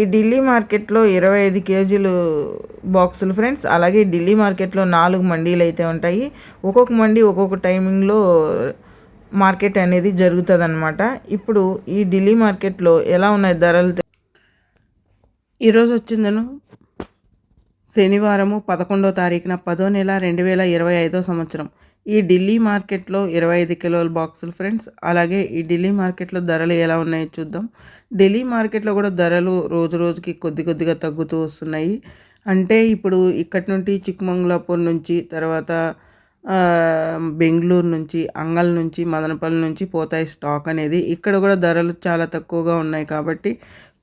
ఈ ఢిల్లీ మార్కెట్లో ఇరవై ఐదు కేజీలు బాక్సులు ఫ్రెండ్స్. అలాగే ఢిల్లీ మార్కెట్లో నాలుగు మండీలు అయితే ఉంటాయి. ఒక్కొక్క మండీ ఒక్కొక్క టైమింగ్లో మార్కెట్ అనేది జరుగుతుంది అనమాట ఇప్పుడు ఈ ఢిల్లీ మార్కెట్లో ఎలా ఉన్నాయి ధరలు? ఈరోజు వచ్చిందను శనివారము పదకొండో తారీఖున పదో నెల రెండు వేల ఇరవై ఐదో సంవత్సరం. ఈ ఢిల్లీ మార్కెట్లో ఇరవై ఐదు కిలోల బాక్సులు ఫ్రెండ్స్. అలాగే ఈ ఢిల్లీ మార్కెట్లో ధరలు ఎలా ఉన్నాయో చూద్దాం. ఢిల్లీ మార్కెట్లో కూడా ధరలు రోజు రోజుకి కొద్ది కొద్దిగా తగ్గుతూ వస్తున్నాయి. అంటే ఇప్పుడు ఇక్కడి నుండి చిక్మంగళాపూర్ నుంచి తర్వాత బెంగళూరు నుంచి అంగల్ నుంచి మదనపల్లి నుంచి పోతాయి స్టాక్ అనేది. ఇక్కడ కూడా ధరలు చాలా తక్కువగా ఉన్నాయి కాబట్టి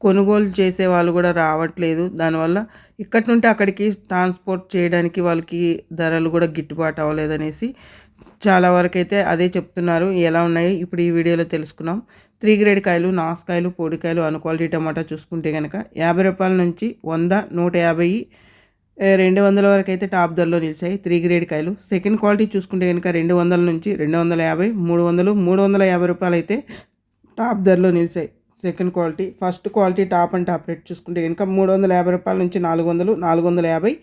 కొనుగోలు చేసే వాళ్ళు కూడా రావట్లేదు. దానివల్ల ఇక్కడి నుండి అక్కడికి ట్రాన్స్పోర్ట్ చేయడానికి వాళ్ళకి ధరలు కూడా గిట్టుబాటు అవ్వలేదనేసి చాలా వరకు అయితే అదే చెప్తున్నారు. ఎలా ఉన్నాయి? ఇప్పుడు ఈ వీడియోలో తెలుసుకున్నాం. త్రీ గ్రేడ్ కాయలు నాసుకాయలు పొడికాయలు అన్ క్వాలిటీ టమాటా చూసుకుంటే కనుక యాభై రూపాయల నుంచి వంద నూట యాభై రెండు వందల వరకు అయితే టాప్ ధరలో నిలిచాయి. త్రీ గ్రేడ్ కాయలు. సెకండ్ క్వాలిటీ చూసుకుంటే కనుక రెండు వందల నుంచి రెండు వందల యాభై మూడు వందలు మూడు వందల యాభై రూపాయలు అయితే టాప్ ధరలో నిలిచాయి. Second quality. First quality top and top rate చూసుకుంటే కనుక మూడు వందల యాభై రూపాయల నుంచి నాలుగు వందలు నాలుగు వందల యాభై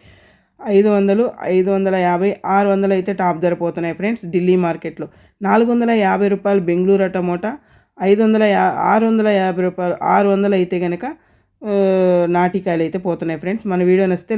ఐదు వందలు ఐదు వందల యాభై ఆరు వందలు అయితే టాప్ ధర పోతున్నాయి ఫ్రెండ్స్ ఢిల్లీ మార్కెట్లో. నాలుగు వందల యాభై రూపాయలు బెంగళూరు టమోటా ఐదు వందల యా ఆరు వందల యాభై రూపాయలు ఆరు వందలు అయితే కనుక నాటికాయలు అయితే పోతున్నాయి ఫ్రెండ్స్. మన వీడియో నచ్చితే